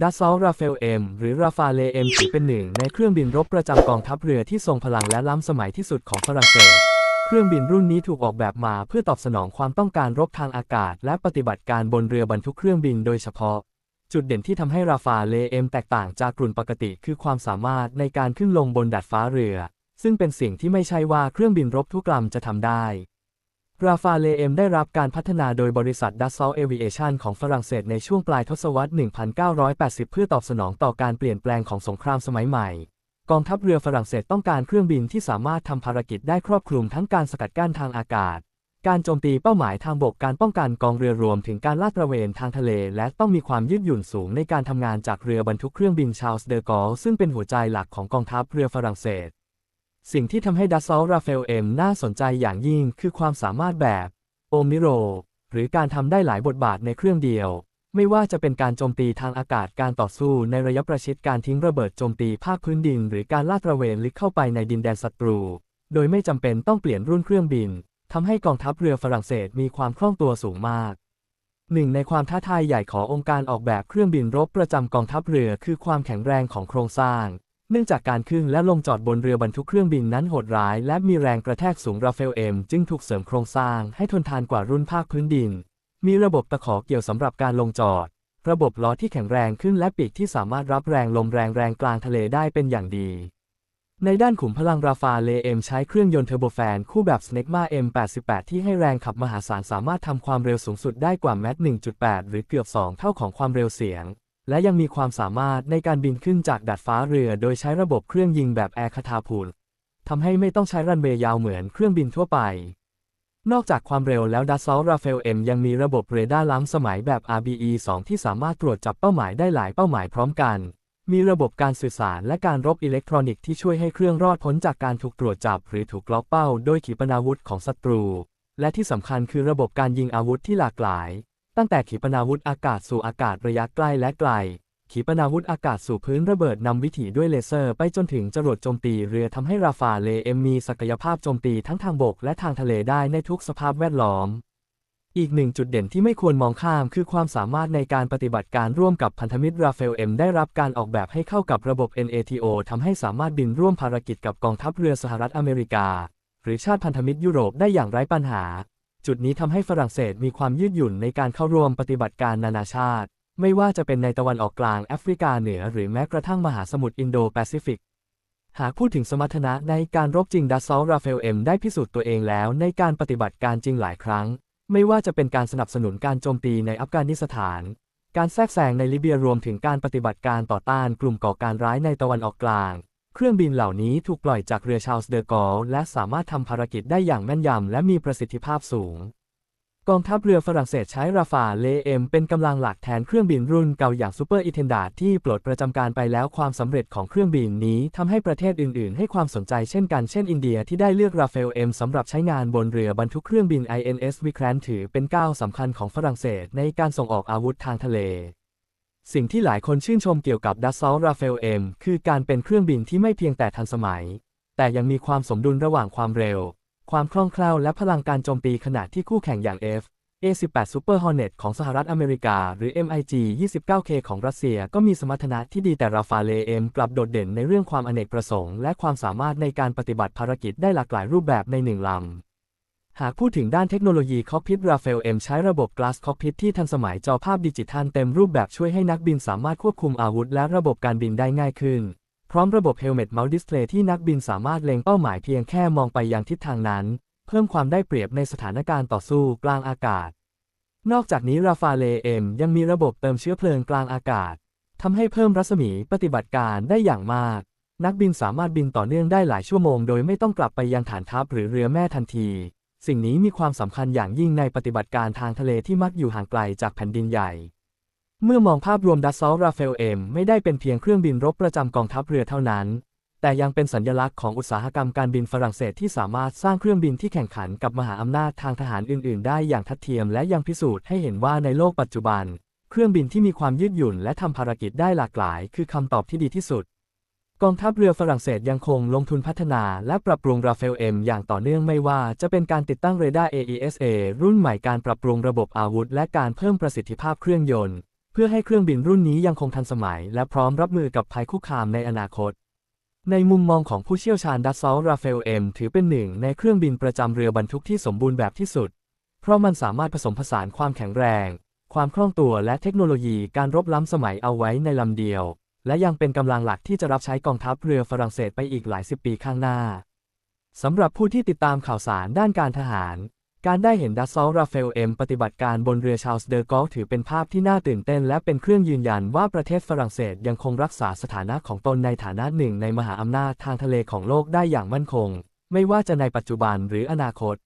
ดัสซอลราเฟลเอ็มหรือราฟาเลเอ็มถือเป็นหนึ่งในเครื่องบินรบประจำกองทัพเรือที่ทรงพลังและล้ำสมัยที่สุดของฝรั่งเศส เครื่องบินรุ่นนี้ถูกออกแบบมาเพื่อตอบสนองความต้องการรบทางอากาศ และปฏิบัติการบนเรือบรรทุกเครื่องบินโดยเฉพาะ จุดเด่นที่ทำให้ราฟาเลเอ็มแตกต่างจากกลุ่นปกติ คือความสามารถในการขึ้นลงบนดาดฟ้าเรือ ซึ่งเป็นสิ่งที่ไม่ใช่ว่าเครื่องบินรบทุกลำจะทำได้ ราฟาเลเอ็มได้รับการพัฒนาโดยบริษัทดัสซอลเอวิเอชันของฝรั่งเศสในช่วงปลายทศวรรษ 1980 เพื่อตอบสนองต่อการเปลี่ยนแปลงของสงครามสมัยใหม่ กองทัพเรือฝรั่งเศสต้องการเครื่องบินที่สามารถทำภารกิจได้ครอบคลุมทั้งการสกัดกั้นทางอากาศ การโจมตีเป้าหมายทางบกการป้องกันกองเรือรวมถึงการลาดตระเวนทางทะเล และต้องมีความยืดหยุ่นสูงในการทำงานจากเรือบรรทุกเครื่องบินชาลส์เดอกอลซึ่งเป็นหัวใจหลักของกองทัพเรือฝรั่งเศส สิ่งที่ทำให้ดัสซอลราเฟลเอ็มน่าสนใจอย่างยิ่งคือความสามารถแบบโอมิโร หรือการทำได้หลายบทบาทในเครื่องเดียว ไม่ว่าจะเป็นการโจมตีทางอากาศการต่อสู้ในระยะประชิดการทิ้งระเบิดโจมตีภาคพื้นดิน หรือการลาดตระเวนลึกเข้าไปในดินแดนศัตรู โดยไม่จำเป็นต้องเปลี่ยนรุ่นเครื่องบินทำให้กองทัพเรือฝรั่งเศสมีความคล่องตัวสูงมากหนึ่งในความท้าทายใหญ่ขององค์การออกแบบเครื่องบินรบประจำกองทัพเรือคือความแข็งแรงของโครงสร้าง เนื่องจากการขึ้นและลงจอดบนเรือบรรทุกเครื่องบินนั้นโหดร้าย และมีแรงกระแทกสูงราเฟลเอ็มจึงถูกเสริมโครงสร้างให้ทนทานกว่ารุ่นภาคพื้นดิน มีระบบตะขอเกี่ยวสำหรับการลงจอด ระบบล้อที่แข็งแรงขึ้นและปีกที่สามารถรับแรงลมแรงแรงกลางทะเลได้เป็นอย่างดี ในด้านขุมพลังราฟาเลเอ็มใช้เครื่องยนต์เทอร์โบแฟนคู่แบบ Snecma M88 ที่ให้แรงขับมหาศาลสามารถทำความเร็วสูงสุดได้กว่าแมท1.8 หรือเกือบ 2 เท่าของความเร็วเสียง และยังมีความสามารถในการบินขึ้นจากดาดฟ้าเรือ โดยใช้ระบบเครื่องยิงแบบแอร์คาทาพูลทำให้ไม่ต้องใช้รันเวย์ยาวเหมือนเครื่องบินทั่วไป นอกจากความเร็วแล้วดัสซอลราเฟลเอ็มยังมีระบบเรดาร์ล้ำสมัยแบบ RBE-2 ที่สามารถตรวจจับเป้าหมายได้หลายเป้าหมายพร้อมกัน มีระบบการสื่อสารและการรบอิเล็กทรอนิกส์ที่ช่วยให้เครื่องรอดพ้นจากการถูกตรวจจับ หรือถูกล็อกเป้าโดยขีปนาวุธของศัตรู และที่สำคัญคือระบบการยิงอาวุธที่หลากหลาย ตั้งแต่ขีปนาวุธอากาศสู่อากาศระยะใกล้และไกล ขีปนาวุธอากาศสู่พื้นระเบิดนำวิถีด้วยเลเซอร์ไปจนถึงจรวดโจมตีเรือทำให้ราฟาเลเอ็มมีศักยภาพโจมตีทั้งทางบกและทางทะเลได้ในทุกสภาพแวดล้อม อีกหนึ่งจุดเด่นที่ไม่ควรมองข้ามคือความสามารถในการปฏิบัติการร่วมกับพันธมิตรราเฟลเอ็มได้รับการออกแบบให้เข้ากับระบบ NATO ทำให้สามารถบินร่วมภารกิจกับกองทัพเรือสหรัฐอเมริกา หรือชาติพันธมิตรยุโรปได้อย่างไร้ปัญหา จุดนี้ทำให้ฝรั่งเศสมีความยืดหยุ่นในการเข้าร่วมปฏิบัติการนานาชาติ ไม่ว่าจะเป็นในตะวันออกกลางแอฟริกาเหนือหรือแม้กระทั่งมหาสมุทรอินโดแปซิฟิก หากพูดถึงสมรรถนะในการรบจริงดัสซอลราเฟลเอ็มได้พิสูจน์ตัวเองแล้วในการปฏิบัติการจริงหลายครั้ง ไม่ว่าจะเป็นการสนับสนุนการโจมตีในอัฟกานิสถาน การแทรกแซงในลิเบียรวมถึงการปฏิบัติการต่อต้านกลุ่มก่อการร้ายในตะวันออกกลาง เครื่องบินเหล่านี้ถูกปล่อยจากเรือชาลส์เดอกอลและสามารถทำภารกิจได้อย่างแม่นยำและมีประสิทธิภาพสูง กองทัพเรือฝรั่งเศสใช้ราฟาเลเอ็มเป็นกำลังหลักแทนเครื่องบินรุ่นเก่าอย่างซูเปอร์อิเทนดาที่ปลดประจำการไปแล้วความสำเร็จของเครื่องบินนี้ทำให้ประเทศอื่น ๆ ให้ความสนใจเช่นกันเช่นอินเดียที่ได้เลือกราฟาเฟลเอ็มสำหรับใช้งานบนเรือบรรทุกเครื่องบิน INS Vikrant ถือเป็นก้าวสำคัญของฝรั่งเศสในการส่งออกอาวุธทางทะเล สิ่งที่หลายคนชื่นชมเกี่ยวกับดัสซอลราเฟลเอ็มคือการเป็นเครื่องบินที่ไม่เพียงแต่ทันสมัย แต่ยังมีความสมดุลระหว่างความเร็ว ความคล่องแคล่วและพลังการโจมตีขณะที่คู่แข่งอย่าง F A18 Super Hornet ของสหรัฐอเมริกา หรือ MiG 29K ของรัสเซียก็มีสมรรถนะที่ดีแต่ราฟาเลเอ็มกลับโดดเด่นในเรื่องความอเนกประสงค์และความสามารถในการปฏิบัติภารกิจได้หลากหลายรูปแบบในหนึ่งลำ หากพูดถึงด้านเทคโนโลยีคอกพิทราเฟลเอ็มใช้ระบบ Glass Cockpit ที่ทันสมัยจอภาพดิจิทัลเต็มรูปแบบช่วยให้นักบินสามารถควบคุมอาวุธและระบบการบินได้ง่ายขึ้น พร้อมระบบ Helmet Mount Display ที่นักบินสามารถเล็งเป้าหมายเพียงแค่มองไปยังทิศทางนั้น เพิ่มความได้เปรียบในสถานการณ์ต่อสู้กลางอากาศ นอกจากนี้ราฟาเลเอ็มยังมีระบบเติมเชื้อเพลิงกลางอากาศทำให้เพิ่มรัศมีปฏิบัติการได้อย่างมาก นักบินสามารถบินต่อเนื่องได้หลายชั่วโมง โดยไม่ต้องกลับไปยังฐานทัพหรือเรือแม่ทันที สิ่งนี้มีความสำคัญอย่างยิ่งในปฏิบัติการทางทะเลที่มักอยู่ห่างไกลจากแผ่นดินใหญ่ เมื่อมองภาพรวมดัสซอลราเฟลเอมไม่ได้เป็นเพียงเครื่องบินรบประจำกองทัพเรือเท่านั้น แต่ยังเป็นสัญลักษณ์ของอุตสาหกรรมการบินฝรั่งเศสที่สามารถสร้างเครื่องบินที่แข่งขันกับมหาอำนาจทางทหารอื่น ๆ ได้อย่างทัดเทียมและยังพิสูจน์ให้เห็นว่าในโลกปัจจุบัน เครื่องบินที่มีความยืดหยุ่นและทำภารกิจได้หลากหลาย คือคำตอบที่ดีที่สุด กองทัพเรือฝรั่งเศสยังคงลงทุนพัฒนาและปรับปรุงราเฟลเอ็มอย่างต่อเนื่องไม่ว่าจะเป็นการติดตั้งเรดาร์ AESA รุ่นใหม่การปรับปรุงระบบอาวุธ และการเพิ่มประสิทธิภาพเครื่องยนต์ เพื่อให้เครื่องบินรุ่นนี้ยังคงทันสมัย และพร้อมรับมือกับภัยคุกคามในอนาคต ในมุมมองของผู้เชี่ยวชาญดัสซอลราเฟลเอ็มถือเป็นหนึ่งในเครื่องบินประจำเรือบรรทุกที่สมบูรณ์แบบที่สุด เพราะมันสามารถผสมผสานความแข็งแรง ความคล่องตัวและเทคโนโลยีการรบล้ำสมัยเอาไว้ในลำเดียว และยังเป็นกำลังหลักที่จะรับใช้กองทัพเรือฝรั่งเศสไปอีกหลายสิบปีข้างหน้า สำหรับผู้ที่ติดตามข่าวสารด้านการทหาร การได้เห็นดัสซอลราเฟลเอ็มปฏิบัติการบนเรือชาลส์เดอร์กอลถือเป็นภาพที่น่าตื่นเต้น และเป็นเครื่องยืนยันว่าประเทศฝรั่งเศสยังคงรักษาสถานะของตนในฐานะหนึ่งในมหาอำนาจทางทะเลของโลกได้อย่างมั่นคง ไม่ว่าจะในปัจจุบันหรืออนาคต